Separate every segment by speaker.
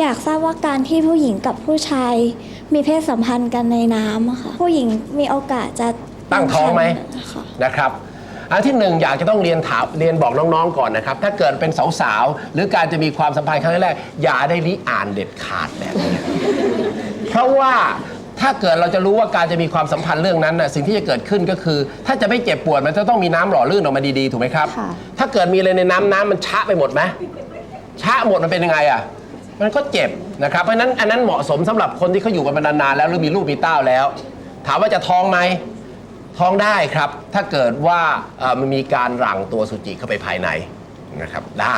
Speaker 1: อยากทราบว่าการที่ผู้หญิงกับผู้ชายมีเพศสัมพันธ์กันในน้ำอะค่ะ ผู้หญิงมีโอกาสจะ
Speaker 2: ตั้งท้องไหม
Speaker 1: ค่ะ
Speaker 2: นะครับอันที่หนึ่งอยากจะต้องเรียนถามเรียนบอกน้องๆก่อนนะครับ ถ้าเกิดเป็นสาวๆ หรือการจะมีความสัมพันธ์ครั้งแรกอย่าได้ริอ่านเด็ดขาดแบบนี้ เพราะว่าถ้าเกิดเราจะรู้ว่าการจะมีความสัมพันธ์เรื่องนั้นน่ะสิ่งที่จะเกิดขึ้นก็คือ ถ้าจะไม่เจ็บปวดมันจะต้องมีน้ำหล่อลื่นออกมาดีๆ ถูกไหมครับ
Speaker 1: ค่ะ
Speaker 2: ถ้าเกิดมีอะไรในน้ำน้ำมันชะไปหมดไหมชะหมดมันเป็นยังไงอะ มันก็เจ็บนะครับ เพราะฉะนั้นอันนั้นเหมาะสมสำหรับคนที่เขาอยู่กันมานานๆแล้วหรือมีลูกมีเต้าแล้ว ถามว่าจะท้องไหมท้องได้ครับ ถ้าเกิดว่าเอ่อมันมีการหลั่งตัวสุจิเข้าไปภายในนะครับได้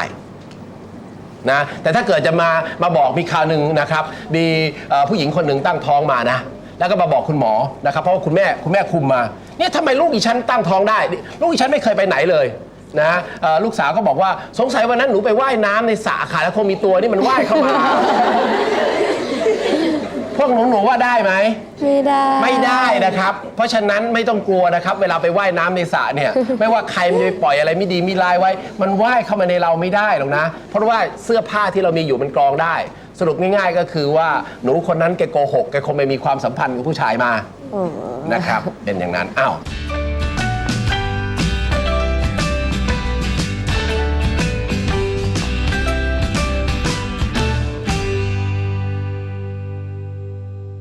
Speaker 2: นะแต่ถ้าเกิดจะมามาบอกมีข่าวหนึ่งนะครับมีเอ่อผู้หญิงคนหนึ่งตั้งท้องมานะ แล้วก็มาบอกคุณหมอนะครับ เพราะว่าคุณแม่คุณแม่คุมมาเนี่ยทำไมลูกอีฉันตั้งท้องได้ ลูกอีฉันไม่เคยไปไหนเลย นะเอ่อลูกสาวก็บอกว่าสงสัยวันนั้นหนูไปว่ายน้ำในสระค่ะแล้วคงมีตัวนี่มันว่ายเข้ามา พวกหนูหนูว่าได้ไหม
Speaker 1: ไม่ได้
Speaker 2: ไม่ได้นะครับ เพราะฉะนั้นไม่ต้องกลัวนะครับ เวลาไปว่ายน้ำในสระเนี่ย ไม่ว่าใครมันจะไปปล่อยอะไรไม่ดีมีลายไว้ มันว่ายเข้ามาในเราไม่ได้หรอกนะ เพราะว่าเสื้อผ้าที่เรามีอยู่มันกรองได้ สรุปง่าย ๆ ก็คือว่าหนูคนนั้นแกโกหกแกคงไปมีความสัมพันธ์กับผู้ชายมานะครับ เป็นอย่างนั้นอ้าว